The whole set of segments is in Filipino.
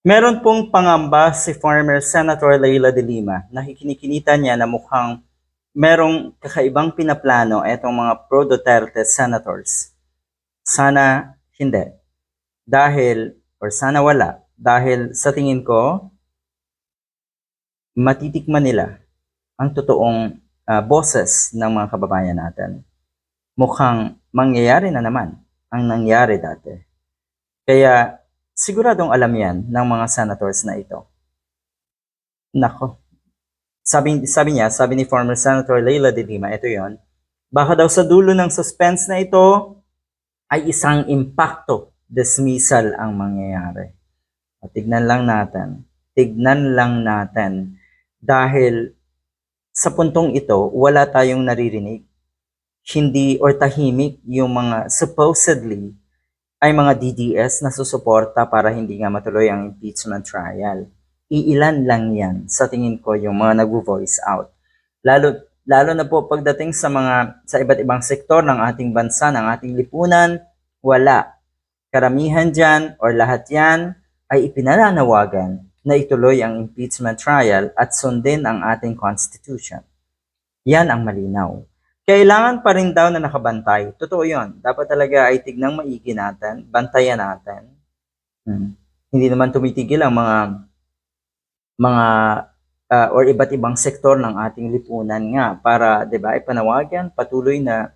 Meron pong pangamba si former Senator Leila de Lima na kinikinita niya na mukhang merong kakaibang pinaplano etong mga pro-Duterte senators. Sana hindi. Dahil, or sana wala. Dahil sa tingin ko, matitikman nila ang totoong ah, boses ng mga kababayan natin. Mukhang mangyayari na naman ang nangyari dati. Kaya siguradong alam yan ng mga senators na ito. Nako. Sabi, sabi niya, sabi ni former Senator Leila de Lima, ito yon baka daw sa dulo ng suspense na ito ay isang impacto dismissal ang mangyayari. O, tignan lang natin. Tignan lang natin. Dahil sa puntong ito, wala tayong naririnig. Hindi or tahimik yung mga supposedly ay mga DDS na susuporta para hindi nga matuloy ang impeachment trial. Iilan lang yan sa tingin ko yung mga nag-voice out. Lalo lalo na po pagdating sa mga sa iba't ibang sektor ng ating bansa, ng ating lipunan, wala. Karamihan dyan or lahat yan ay ipinananawagan na ituloy ang impeachment trial at sundin ang ating constitution. Yan ang malinaw. Kailangan pa rin daw na nakabantay. Totoo yon. Dapat talaga ay tignang maigi natin, bantayan natin. Hmm. Hindi naman tumitigil ang mga mga ah, or iba't ibang sektor ng ating lipunan nga para 'di ba ipanawagan patuloy na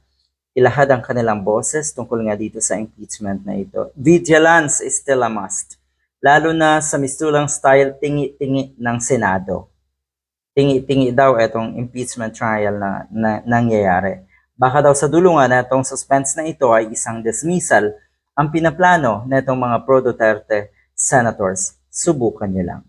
ilahad ang kanilang boses tungkol nga dito sa impeachment na ito. Vigilance is still a must. Lalo na sa mistulang style tingi-tingi ng Senado tingi-tingi daw itong impeachment trial na, na nangyayari. Baka daw sa dulo nga na itong suspense na ito ay isang dismissal ang pinaplano na itong mga pro-Duterte senators. Subukan nyo lang.